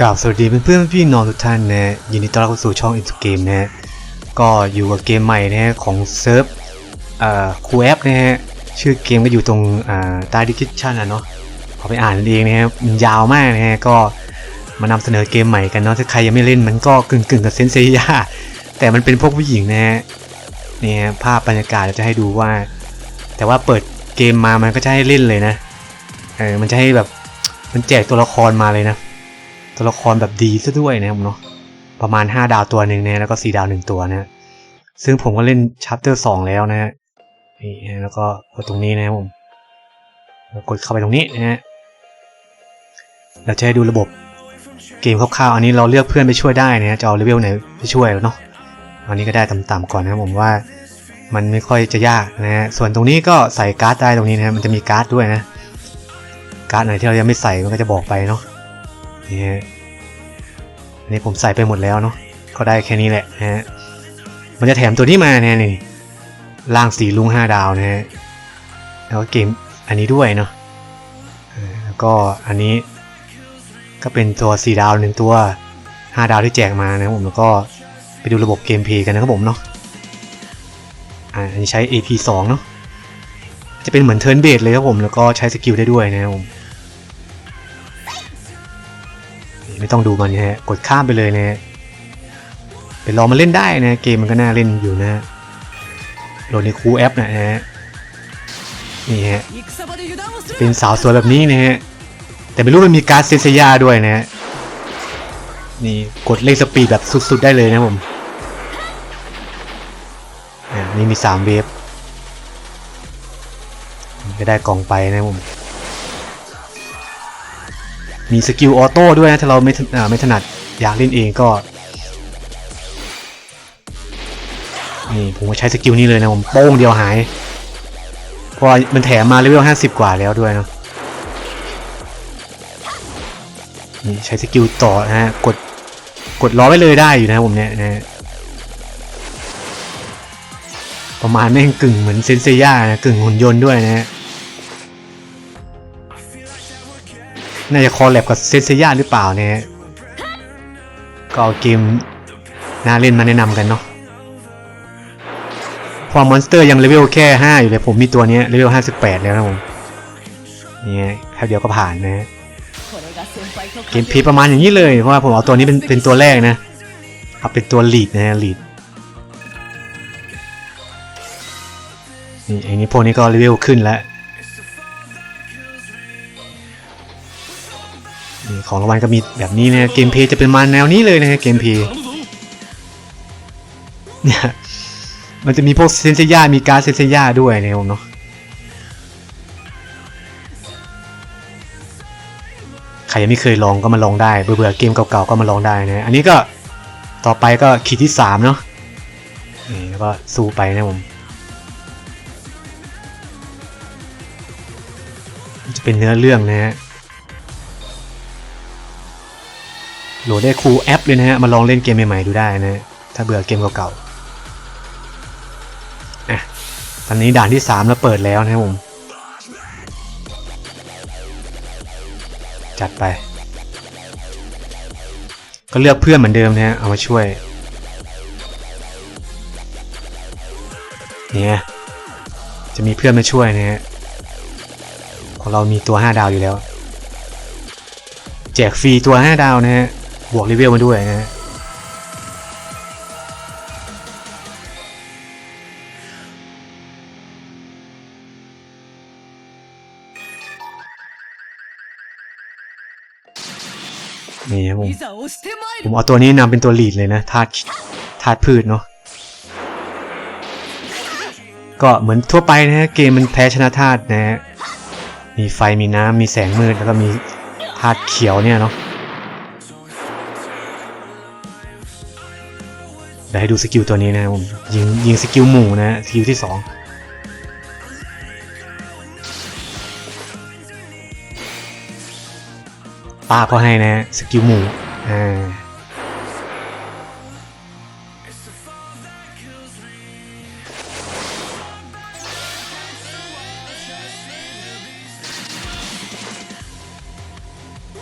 กล่าวสวัสดีเพื่อนๆพี่น้องทุกท่านนะยินดีต้อนรับเข้าสู่ช่องอินสเกมนะฮะก็อยู่กับเกมใหม่นะฮะของเซิร์ฟอ่าคูแอปนะฮะชื่อเกมก็อยู่ตรงอ่าใต้ดิคิชันอะเนาะเอไปอ่านกันเองนะฮะมันยาวมากนะฮะก็มานำเสนอเกมใหม่กันเนาะถ้าใครยังไม่เล่นมันก็กึ่งกึ่งๆกับเซนเซียแต่มันเป็นพวกผู้หญิงนะฮะนี่ฮะภาพบรรยากาศจะให้ดูว่า แต่ว่าเปิดเกมมามันก็จะให้เล่นเลยนะเออมันจะให้แบบมันแจกตัวละครมาเลยนะ ตัวละครแบบดีซะด้วยนะครับเนาะประมาณ 5 ดาวตัวหนึ่งนะแล้วก็ 4 ดาวหนึ่งตัวนะซึ่งผมก็เล่นชัปเตอร์สแล้วนะฮะนี่นะแล้วก็กดตรงนี้นะครับผมกดเข้าไปตรงนี้นะฮะเราจะให้ดูระบบเกมคร่าวๆอันนี้เราเลือกเพื่อนไปช่วยได้นะฮะจะเอาเลเวลไหนไปช่วยเนาะอันนี้ก็ได้ต่ำๆก่อนนะครับผมว่ามันไม่ค่อยจะยากนะฮะส่วนตรงนี้ก็ใส่การ์ดได้ตรงนี้นะฮะมันจะมีการ์ดด้วยนะ การ์ดไหนที่เรายังไม่ใส่มันก็จะบอกไปเนาะ อันนี้ผมใส่ไปหมดแล้วเนาะก็ได้แค่นี้แหละนะฮะมันจะแถมตัวนี้มาเนี่ยนี่ล่างสีลุงห้าดาวนะฮะแล้วก็เกมอันนี้ด้วยเนาะแล้วก็อันนี้ก็เป็นตัวสี่ดาวหนึ่งตัวห้าดาวที่แจกมานะผมแล้วก็ไปดูระบบเกมเพลย์กันนะครับผมเนาะอันนี้ใช้ AP 2 เนาะจะเป็นเหมือนเทิร์นเบสเลยครับผมแล้วก็ใช้สกิลได้ด้วยนะครับผม ไม่ต้องดูมันนะฮะกดข้ามไปเลยนะฮะไปลองมาเล่นได้นะเกมมันก็น่าเล่นอยู่นะโหลดในคูแอปนะฮะนี่ฮะเป็นสาวสวยแบบนี้นะฮะแต่ไม่รู้มันมีการเซนเซียด้วยนะฮะนี่กดเล่นสปีดแบบสุดๆได้เลยนะผมนี่มีสามเวฟก็ได้กล่องไปนะผม มีสกิลออโต้ด้วยนะถ้าเราไม่ถอ่าไม่ถนัดอยากเล่นเองก็นี่ผมก็ใช้สกิลนี้เลยนะผมโป้งเดียวหายเพราะมันแถมมาเลเวล50กว่าแล้วด้วยเนาะนี่ใช้สกิลต่อนะฮะกดกดล้อไว้เลยได้อยู่นะผมเนี่ยนะประมาณแม่งกึ่งเหมือนเซนเซียนะกึ่งหุ่นยนต์ด้วยนะฮะ น่าจะคอลแลบกับเซนเซียหรือเปล่าเนี่ยก็เอาเกมน่าเล่นมาแนะนำกันเนาะพอมมอนสเตอร์ยังเลเวลแค่ 5 อยู่เลยผมมีตัวนี้เลเวล 58 แล้วนะผมเนี่ยแค่เดียวก็ผ่านนะ เกมพีประมาณอย่างนี้เลย เพราะว่าผมเอาตัวนี้เป็นเป็นตัวแรกนะเอาเป็นตัวลีดนะลีดนี่ไอ้นี้พวกนี้ก็เลเวลขึ้นแล้ว ของรางวัลก็มีแบบนี้นะเกมเพย์จะเป็นมาแนวนี้เลยนะเกมเพย์เนี่ยมันจะมีพวกเซนเซียมีการเซนเซียด้วยนะผมเนาะใครยังไม่เคยลองก็มาลองได้เบื่อเกมเก่าๆก็มาลองได้นะอันนี้ก็ต่อไปก็ขีดที่สามเนาะนี่แล้วก็สู้ไปนะผมจะเป็นเนื้อเรื่องนะฮะ โหลดได้ครูแอปเลยนะฮะ มาลองเล่นเกมใหม่ๆดูได้นะ ถ้าเบื่อเกมเก่าๆอะตอนนี้ด่านที่ 3 แล้วเปิดแล้วนะครับผม จัดไป ก็เลือกเพื่อนเหมือนเดิมนะฮะ เอามาช่วย เนี่ย จะมีเพื่อนมาช่วยนะฮะ ของเรามีตัว 5 ดาวอยู่แล้ว แจกฟรีตัว 5 ดาวนะฮะ บวกเลเวลมาด้วยนะฮะนี่ครับผม ผมเอาตัวนี้นำเป็นตัวลีดเลยนะธาตุธาตุพืชเนาะก็เหมือนทั่วไปนะฮะเกมมันแพ้ชนะธาตุนะฮะมีไฟมีน้ำมีแสงมืดแล้วก็มีธาตุเขียวเนี่ยเนาะ ดี๋ยวให้ดูสกิลตัวนี้นะครับผมยิงยิงสกิลหมู่นะสกิลที่สองป้าก็ให้นะสกิลหมู่อ่า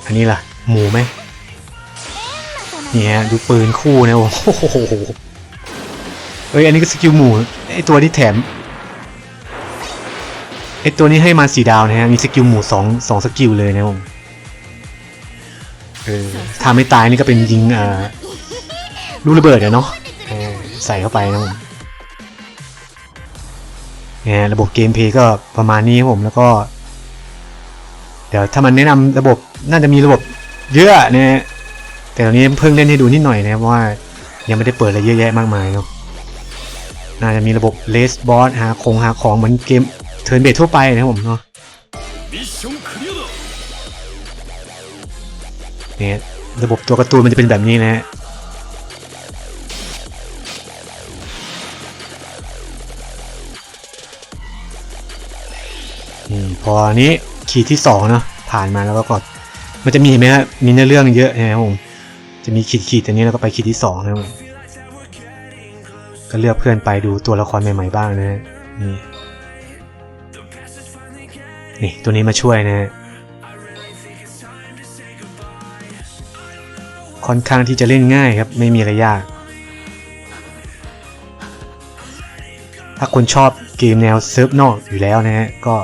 อันนี้ล่ะ หมูไหม นี่ฮะดูปืนคู่นะโอ้โหเอ้ยอันนี้ก็สกิลหมู่ไอตัวที่แถมไอตัวนี้ให้มาสีดาวนะฮะมีสกิลหมู่สองสองสกิลเลยนะผมเออถ้าไม่ตายนี่ก็เป็นยิงอ่าลูกระเบิดเนาะใส่เข้าไปนะผมเนี่ยระบบเกมเพลย์ก็ประมาณนี้ครับผมแล้วก็ เดี๋ยวถ้ามันแนะนำระบบน่าจะมีระบบเยอะเนะฮะ แต่ตอนนี้เพิ่งเล่นให้ดูนิดหน่อยนะครับว่า ยังไม่ได้เปิดอะไรเยอะแยะมากมายเนาะน่าจะมีระบบเลสบอสหาคงหาของเหมือนเกมเทิร์นเบททั่วไปนะครับผมเนาะเนี่ยระบบตัวการ์ตูนมันจะเป็นแบบนี้นะฮะพอนี้ขีดที่สองเนาะผ่านมาแล้วก็กดมันจะมีไหมฮะมีเนื้อเรื่องเยอะนะครับผม จะมีขีดขีดๆอันนี้แล้วก็ไปขีดที่สองนะผมก็เลือกเพื่อนไปดูตัวละครใหม่ๆบ้างนะฮะนี่นี่ตัวนี้มาช่วยนะฮะค่อนข้างที่จะเล่นง่ายครับ ไม่มีอะไรยาก ถ้าคนชอบเกมแนวเซิร์ฟนอกอยู่แล้วนะฮะก็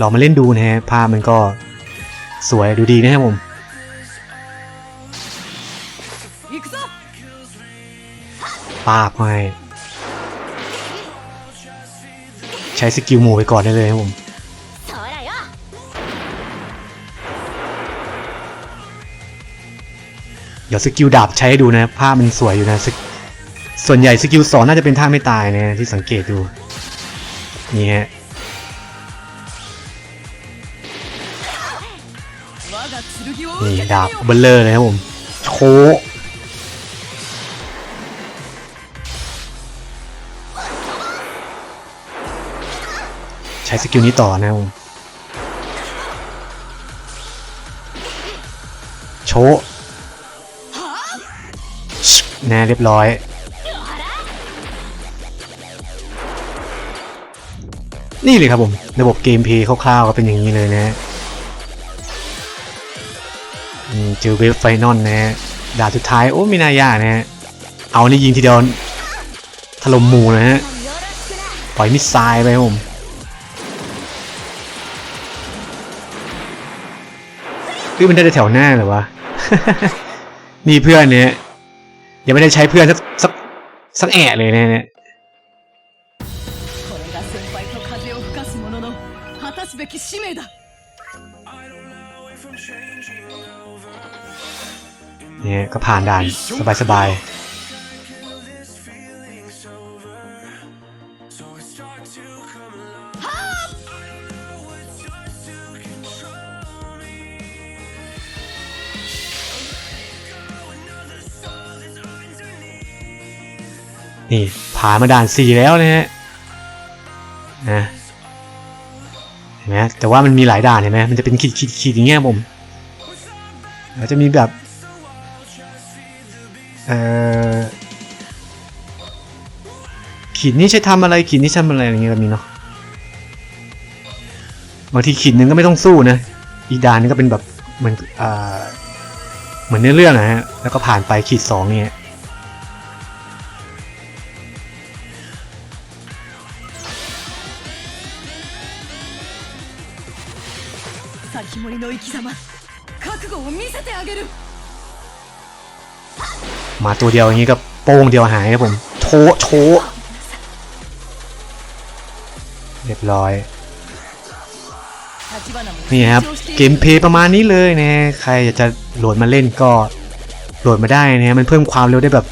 ลองมาเล่นดูนะฮะภาพมันก็สวยดูดีนะครับผม ปาบให้ใช้สกิลหมูไปก่อนได้เลยครับผมเดี๋ยวสกิลดาบใช้ดูนะภาพมันสวยอยู่นะส,ส่วนใหญ่สกิลสอนน่าจะเป็นท่าไม่ตายนะที่สังเกตดู นี่ฮะนี่ดาบเบลเลอร์เลยครับผม โช ช้สกิลนี้ต่อนะผมโชน่เรียบร้อย นี่เลยครับผม ระบบเกมเพย์คร่าวๆก็เป็นอย่างนี้เลยนะเจอเวฟไฟนอลนะด่าสุดท้าย โอ้ไม่นายากนะเอานี่ยิงทีเดียวถล่มหมู่นะฮะ ปล่อยมิสไซล์ไปผม พี่มันได้แถวหน้าเหรอวะ นี่เพื่อนเนี่ยยังไม่ได้ใช้เพื่อนสักสักสักแอะเลยเนี่ยเนี่ยก็ผ่านด่านสบายสบาย ผ่านมาด่านสี่แล้วนะฮะนะเห็นไหมแต่ว่ามันมีหลายด่านเห็นไหมมันจะเป็นขีดขีดขีดอย่างเงี้ยผมแล้วจะมีแบบเอ่อขีดนี้ใช้ทำอะไรขีดนี้ทำอะไรอย่างเงี้ยก็มีเนาะบางทีขีดหนึ่งก็ไม่ต้องสู้นะอีด่านนึงก็เป็นแบบเหมือนอ่าเหมือนเนื้อเรื่องอะฮะแล้วก็ผ่านไปขีดสองเนี่ย 先森の生き様覚悟を見せてあげる มาตัวเดียวอย่างงี้ก็โป้งเดียวหายครับผมโชะโชะเรียบร้อย 立花も นี่ครับ 成長してい เกมเพลย์ประมาณนี้เลยนะ ใครอยากจะโหลดมาเล่นก็โหลดมาได้นะมันเพิ่มความเร็วได้แบบ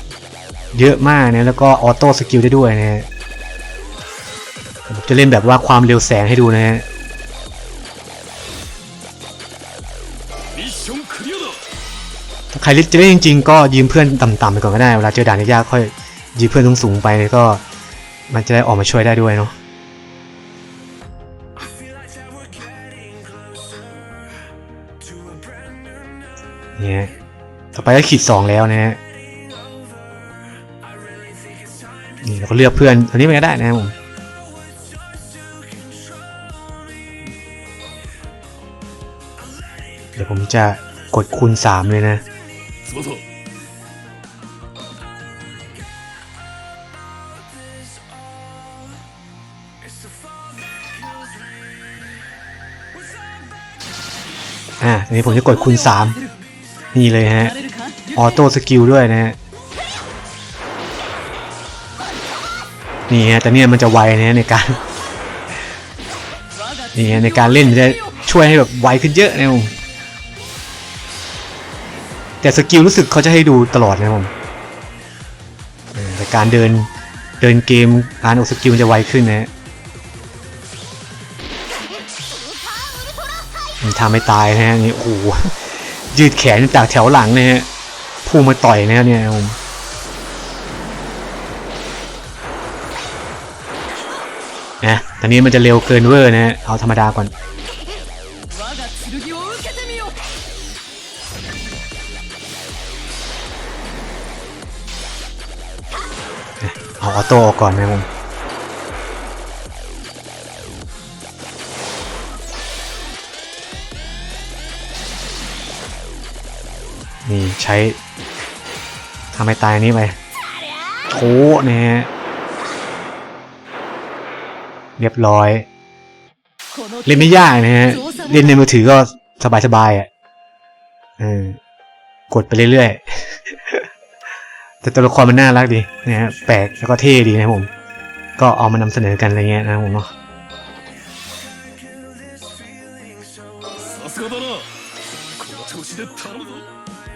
เยอะมากนะแล้วก็ออโต้สกิลได้ด้วยนะผมจะเล่นแบบว่าความเร็วแสงให้ดูนะฮะ รจะเล่นจริง ๆ ก็ยืมเพื่อนต่ำๆไปก่อนก็ได้เวลาเจอด่านยากๆค่อยยืมเพื่อนสูงๆไปก็ มันจะได้ออกมาช่วยได้ด้วยเนาะเนี่ยต่อไปก็ขีดสองแล้วนะฮะนี่เราก็เลือกเพื่อนตัวนี้ไปก็ได้นะครับผมเดี๋ยวผมจะกดคูณสามเลยนะ 翼อะอันนี้ผมจะกดคูณ3นี่เลยฮะ ออโต้สกิลด้วยนะฮะ นี่ฮะ แต่เนี่ยมันจะไวนะฮะในการ นี่ฮะในการเล่นจะช่วยให้แบบไวขึ้นเยอะนะผม แต่สกิลรู้สึกเขาจะให้ดูตลอดนะครับผมแต่การเดินเดินเกมการออกสกิลมันจะไวขึ้นนะฮะทำไม่ตายนะฮะนี่โอ้โหยืดแขนจากแถวหลังนะฮะพุ่งมาต่อยนะเนี่ยผมนะตอนนี้มันจะเร็วเกินเวอร์นะฮะเอาธรรมดาก่อน อออโต้ออกก่อนนะครับผมนี่ใช้ทำให้ตายนี้ไปโถนะฮะเรียบร้อย เล่นไม่ยากนะฮะ เล่นในมือถือก็สบายๆอะ เออกดไปเรื่อยๆ แต่ตัวละครมันน่ารักดีนะฮะแปลกแล้วก็เท่ดีนะผม ก็เอามานำเสนอกันอะไรเงี้ยนะผมเนาะ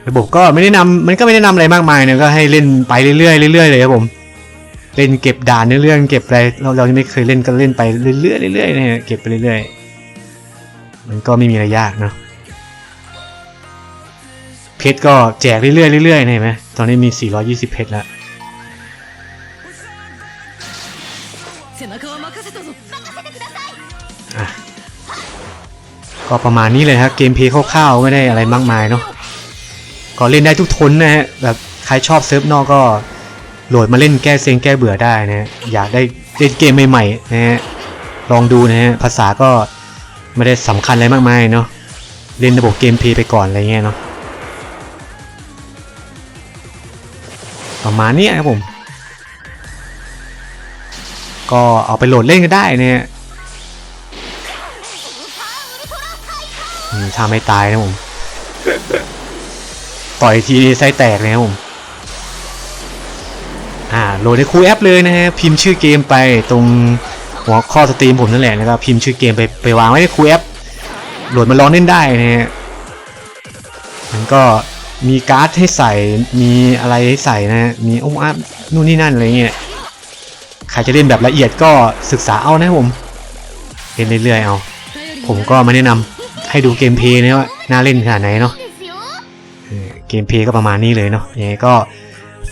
ระบบก็ไม่ได้นำมันก็ไม่ได้นำอะไรมากมายนะก็ให้เล่นไปเรื่อยๆเรื่อยๆเลยครับผมเล่นเก็บด่านเรื่องเก็บอะไรเราเราไม่เคยเล่นก็เล่นไปเรื่อยๆเรื่อยๆนี่ยเก็บไปเรื่อยๆมันก็ไม่มีอะไรยากเนาะ เพชรก็แจกเรื่อยๆเรื่อยๆเห็นไหมตอนนี้มี 420 เพชรแล้วก็ประมาณนี้เลยครับเกมเพย์คร่าวๆไม่ได้อะไรมากมายเนาะก็เล่นได้ทุกทนนะฮะแบบใครชอบเซิร์ฟนอกก็โหลดมาเล่นแก้เซ็งแก้เบื่อได้นะอยากได้เล่นเกมใหม่ๆนะฮะลองดูนะฮะภาษาก็ไม่ได้สำคัญอะไรมากมายเนาะเล่นระบบเกมเพย์ไปก่อนอะไรเงี้ยเนาะ ประมาณนี้ครับผม ก็เอาไปโหลดเล่นก็ได้เนะฮะอืมถ้าไม่ตายนะผม ต่อยทีไส้แตกเลยครับผม อ่าโหลดในคูแอปเลยนะฮะพิมพ์ชื่อเกมไปตรงหัวข้อสตรีมผมนั่นแหละแล้วก็พิมพ์ชื่อเกมไปไปวางไว้ในคูแอปโหลดมาลองเล่นได้นะฮะมันก็ มีการ์ดให้ใส่ มีอะไรให้ใส่นะ มีองค์อัพนู่นนี่นั่นอะไรเงี้ย ใครจะเล่นแบบละเอียดก็ศึกษาเอานะผมเล่นเรื่อยๆเอา ผมก็มาแนะนำให้ดูเกมเพย์นะว่าน่าเล่นขนาดไหนเนาะ เกมเพย์ก็ประมาณนี้เลยเนาะ ยังไงก็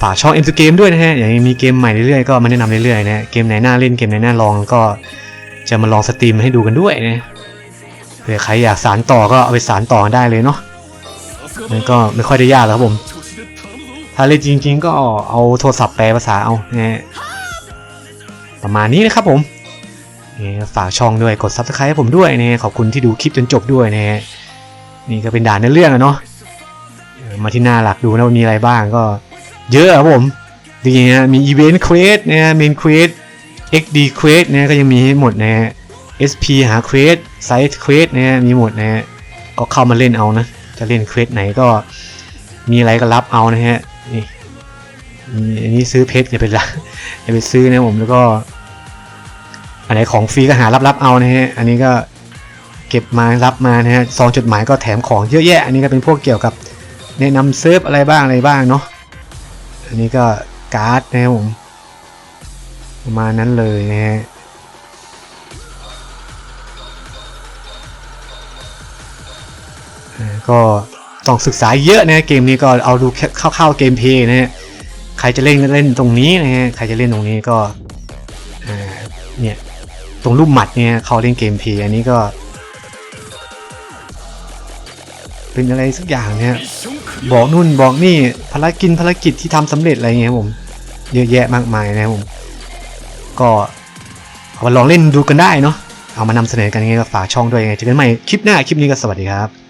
ฝากช่อง M2 Game ด้วยนะฮะ อย่างมีเกมใหม่เรื่อยๆก็มาแนะนำเรื่อยๆนะ เกมไหนน่าเล่นเกมไหนน่าลองก็จะมาลองสตรีมให้ดูกันด้วยนะเผื่อใครอยากสารต่อก็เอาไปสารต่อได้เลยเนาะ มันก็ไม่ค่อยได้ยากครับผม ถ้าเล่นจริง ๆ ก็เอาโทรศัพท์แปลภาษาเอาประมาณนี้นะครับผมฝากช่องด้วยกด subscribe ให้ผมด้วยนะขอบคุณที่ดูคลิปจนจบด้วยนะนี่ก็เป็นด่านในเรื่องอะเนาะมาที่หน้าหลักดูนะว่ามีอะไรบ้างก็เยอะครับผมดีนะมี Event Quest นะ Main Quest XD Quest นะก็ยังมีหมดนะ SP หา Quest Site Quest นะมีหมดนะก็เข้ามาเล่นเอานะ จะเล่น quest ไหนก็มีอะไรก็รับเอานะฮะนี่อันนี้ซื้อเพชรอย่าไปละอย่าไปซื้อนะผมแล้วก็อันไหนของฟรีก็หารับรับเอานะฮะอันนี้ก็เก็บมารับมานะฮะซองจดหมายก็แถมของเยอะแยะ อันนี้ก็เป็นพวกเกี่ยวกับแนะนำเซิร์ฟอะไรบ้างอะไรบ้างเนาะอันนี้ก็การ์ดนะครับผมประมาณนั้นเลยนะฮะ ก็ต้องศึกษาเยอะนะเกมนี้ก็เอาดูคร่าวๆเกมเพย์นะฮะใครจะเล่นก็เล่นตรงนี้นะฮะใครจะเล่นตรงนี้ก็เนี่ยตรงรูปหมัดเนี่ยเขาเล่นเกมเพย์อันนี้ก็ เป็นอะไรสักอย่างเนี่ยบอกนู่นบอกนี่ภารกิจภารกิจที่ทำสำเร็จอะไรเงี้ยผมเยอะแยะมากมายนะผมก็เอามาลองเล่นดูกันได้เนาะเอามานำเสนอกันไงก็ฝากช่องด้วยไงเจอกันใหม่คลิปหน้าคลิปนี้ก็สวัสดีครับ